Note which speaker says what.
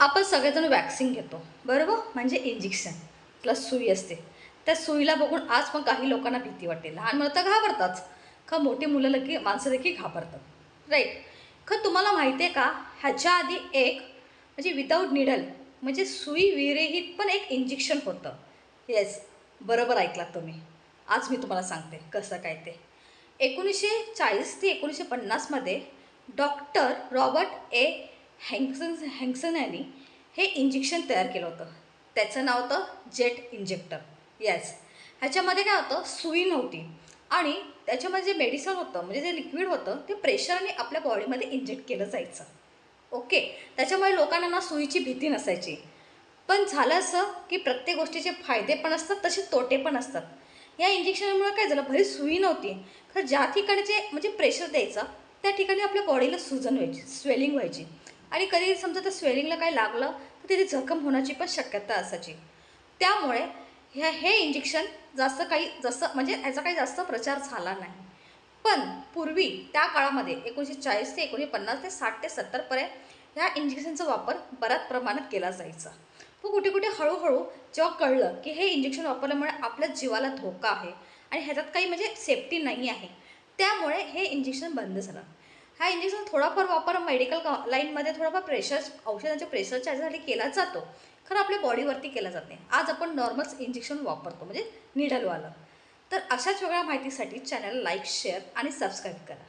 Speaker 1: आपण सगळेजण वॅक्सिन घेतो. बरोबर? म्हणजे इंजेक्शन प्लस सुई असते. त्या सुईला बघून आज पण काही लोकांना भीती वाटते लहान मुलं तर घाबरताच का मोठी मुलं लगे माणसं देखील घाबरतात. राईट खर तुम्हाला माहिती आहे का? ह्याच्या आधी एक म्हणजे विदाऊट निडल म्हणजे सुई विरहित पण एक इंजेक्शन होतं. येस बरोबर ऐकलात तुम्ही. आज मी तुम्हाला सांगते कसं काय ते. एकोणीसशे चाळीस ते एकोणीसशे पन्नासमध्ये डॉक्टर रॉबर्ट ए हँक्सन हँक्सन यांनी हे इंजेक्शन तयार केलं होतं. त्याचं नाव होतं जेट इंजेक्टर. येस ह्याच्यामध्ये काय होतं? सुई नव्हती. आणि त्याच्यामध्ये जे मेडिसन होतं म्हणजे जे लिक्विड होतं ते प्रेशरने आपल्या बॉडीमध्ये इंजेक्ट केलं जायचं. ओके त्याच्यामुळे लोकांना ना सुईची भीती नसायची. पण झालं असं की प्रत्येक गोष्टीचे फायदे पण असतात तसे तोटे पण असतात. या इंजेक्शनमुळे काय झालं? भरी सुई नव्हती खरं ज्या ठिकाणी जे म्हणजे प्रेशर द्यायचं त्या ठिकाणी आपल्या बॉडीला सुजन व्हायची स्वेलिंग व्हायची. आणि कधी समजा त्या स्वेलिंगला काही लागलं तर तिथे जखम होण्याची पण शक्यता असायची. त्यामुळे ह्या हे इंजेक्शन जास्त काही जसं म्हणजे ह्याचा काही जास्त प्रचार झाला नाही. पण पूर्वी त्या काळामध्ये एकोणीसशे चाळीस ते एकोणीसशे पन्नास ते साठ ते सत्तरपर्यंत ह्या इंजेक्शनचा वापर बऱ्याच प्रमाणात केला जायचा. पण कुठे कुठे हळूहळू जेव्हा कळलं की हे इंजेक्शन वापरल्यामुळे आपल्या जीवाला धोका आहे आणि ह्याच्यात काही म्हणजे सेफ्टी नाही आहे त्यामुळे हे इंजेक्शन बंद झालं. हा इंजेक्शन थोडाफार वापर मेडिकल लाईनमध्ये थोडाफार प्रेशर औषधांच्या प्रेशरच्या ह्याच्यासाठी केला जातो. खरं आपल्या बॉडीवरती केला जात नाही. आज आपण नॉर्मल इंजेक्शन वापरतो म्हणजे निडलवालं तर अशाच वेगळ्या माहितीसाठी चॅनल लाईक शेअर आणि सबस्क्राईब करा.